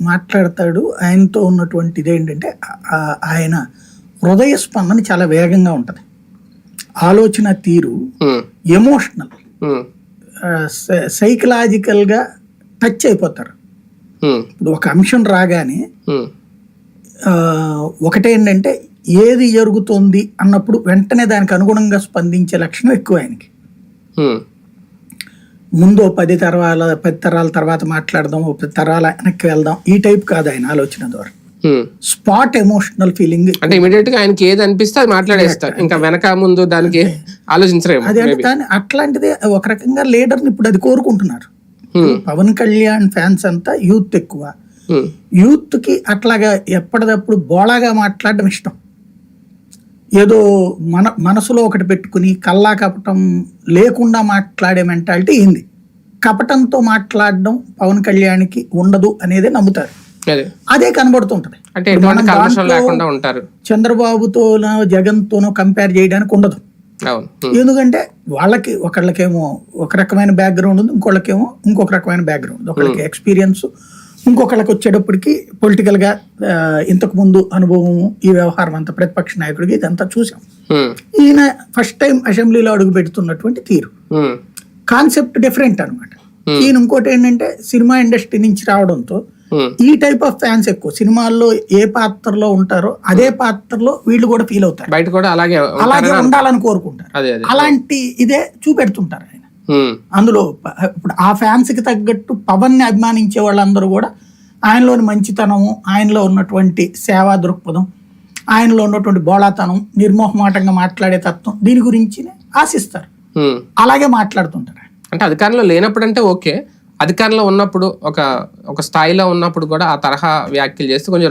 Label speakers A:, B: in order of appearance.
A: మాట్లాడతాడు. ఆయనతో ఉన్నటువంటి ఇదేంటంటే ఆ- ఆయన హృదయ స్పందన చాలా వేగంగా ఉంటుంది. ఆలోచన తీరు ఎమోషనల్.
B: ఉమ్,
A: సైకలాజికల్గా టచ్ అయిపోతారు. ఇప్పుడు ఒక అంశం రాగానే ఒకటేంటంటే ఏది జరుగుతోంది అన్నప్పుడు వెంటనే దానికి అనుగుణంగా స్పందించే లక్షణం ఎక్కువ ఆయనకి. ముందు పది తరాల పది తరాల తర్వాత మాట్లాడదాం పది తరాల వెనక్కి వెళ్దాం. ఈ టైప్ కాదు ఆయన ఆలోచన ద్వారా. స్పాట్ ఎమోషనల్ ఫీలింగ్
B: అంటే ఇమీడియట్గా ఆయనకి ఏది అనిపిస్తే అది మాట్లాడేస్తారు. ఇంకా వెనక ముందు దానికి ఆలోచించరేమో
A: అది దాని అట్లాంటిదే ఒక రకంగా లీడర్ని ఇప్పుడు అది కోరుకుంటున్నారు. పవన్ కళ్యాణ్ ఫ్యాన్స్ అంతా యూత్ ఎక్కువ. యూత్కి అట్లాగా ఎప్పటిదప్పుడు బోళాగా మాట్లాడడం ఇష్టం. ఏదో మన మనసులో ఒకటి పెట్టుకుని కల్లా కపటం లేకుండా మాట్లాడే మెంటాలిటీ ఏంది? కపటంతో మాట్లాడడం పవన్ కళ్యాణ్కి ఉండదు అనేది నమ్ముతారు.
B: అదే.
A: కనబడుతుంటది.
B: అంటే లేకుండా ఉంటారు.
A: చంద్రబాబుతోనో జగన్తోనో కంపేర్ చేయడానికి ఉండదు. ఎందుకంటే వాళ్ళకి ఒకళ్ళకేమో ఒక రకమైన బ్యాక్గ్రౌండ్ ఉంది ఇంకొకళ్ళకేమో ఇంకొక రకమైన బ్యాక్గ్రౌండ్ ఉంది. ఒకళ్ళకి ఎక్స్పీరియన్స్ ఇంకొకళ్ళకి వచ్చేటప్పటికి పొలిటికల్గా ఆ, ఇంతకు ముందు అనుభవం ఈ వ్యవహారం అంతా ప్రతిపక్ష నాయకుడికి ఇదంతా చూసాం. ఈయన ఫస్ట్ టైం అసెంబ్లీలో అడుగు పెడుతున్నటువంటి తీరు. కాన్సెప్ట్ డిఫరెంట్ అనమాట. ఈయన ఇంకోటి ఏంటంటే సినిమా ఇండస్ట్రీ నుంచి రావడంతో ఈ టైప్ ఆఫ్ ఫ్యాన్స్ ఎక్కువ. సినిమాల్లో ఏ పాత్రలో ఉంటారో అదే పాత్రలో వీళ్ళు కూడా ఫీల్ అవుతారు.
B: బయట కూడా అలాగే
A: అలాగే ఉండాలని కోరుకుంటారు. అలాంటి ఇదే చూపెడుతుంటారు అందులో ఇప్పుడు ఆ ఫ్యాన్స్కి తగ్గట్టు పవన్ని అభిమానించే వాళ్ళందరూ కూడా ఆయనలోని మంచితనము ఆయనలో ఉన్నటువంటి సేవా దృక్పథం ఆయనలో ఉన్నటువంటి బోళాతనం నిర్మోహమాటంగా మాట్లాడే తత్వం దీని గురించి ఆశిస్తారు. అలాగే మాట్లాడుతుంటారు
B: అంటే అధికారంలో లేనప్పుడు అంటే ఓకే. అధికారంలో ఉన్నప్పుడు ఒక ఒక స్థాయిలో ఉన్నప్పుడు కూడా ఆ తరహా వ్యాఖ్యలు చేస్తే కొంచెం